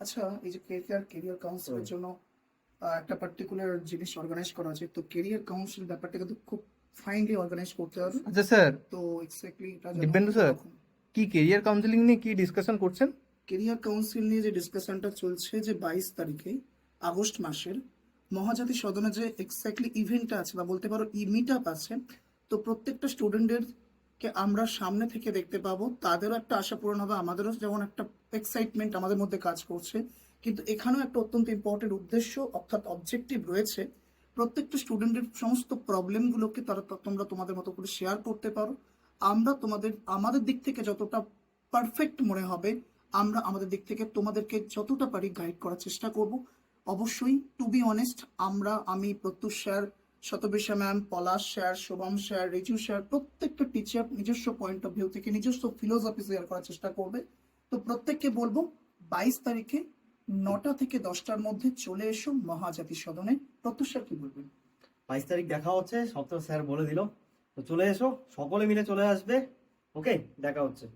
আচ্ছা এই যে কেরিয়ার কেরিয়ার কাউন্সিলের জন্য একটা পার্টিকুলার জিনিস অর্গানাইজ করা আছে তো কেরিয়ার কাউন্সিল ব্যাপারটা কিন্তু খুব ফাইনলি অর্গানাইজ করতে হবে। আচ্ছা স্যার। তো এক্স্যাক্টলি দিব্যেন্দু স্যার? কি কেরিয়ার কাউন্সিলিং নিয়ে কি ডিসকাশন করছেন? কেরিয়ার কাউন্সিল নিয়ে যে ডিসকাশনটা চলছে যে বাইশ তারিখে আগস্ট মাসের মহাজাতি সদনে যে এক্স্যাক্টলি ইভেন্টটা আছে বা বলতে পারো ই মিট আপ আছে তো প্রত্যেকটা স্টুডেন্টের কে আমরা সামনে থেকে দেখতে পাবো। তাদেরও একটা আশা পূরণ হবে আমাদেরও যেমন একটা এক্সাইটমেন্ট আমাদের মধ্যে কাজ করছে। কিন্তু এখানেও একটা অত্যন্ত ইম্পর্টেন্ট উদ্দেশ্য, অর্থাৎ অবজেক্টিভ রয়েছে। প্রত্যেকটা স্টুডেন্টের সমস্ত প্রবলেমগুলোকে তারা তোমরা তোমাদের মতো করে শেয়ার করতে পারো। আমরা তোমাদের, আমাদের দিক থেকে যতটা পারফেক্ট মনে হবে, আমরা আমাদের দিক থেকে তোমাদেরকে যতটা পারি গাইড করার চেষ্টা করব। অবশ্যই টু বি অনেস্ট আমরা, আমি, Pratyush sir Shatabisha ma'am Palash sir, Shovam sir, Riju sir, প্রত্যেকটা টিচার নিজস্ব পয়েন্ট অফ ভিউ থেকে নিজস্ব ফিলোসফি শেয়ার করার চেষ্টা করবে। তো প্রত্যেককে বলব, বাইশ তারিখে নটা থেকে দশটার মধ্যে চলে এসো মহাজাতি সদনে। প্রত্যুষার কি বলবেন? বাইশ তারিখ দেখা হচ্ছে সপ্তাহ স্যার বলে দিল। তো চলে এসো, সকলে মিলে চলে আসবে, ওকে? দেখা হচ্ছে।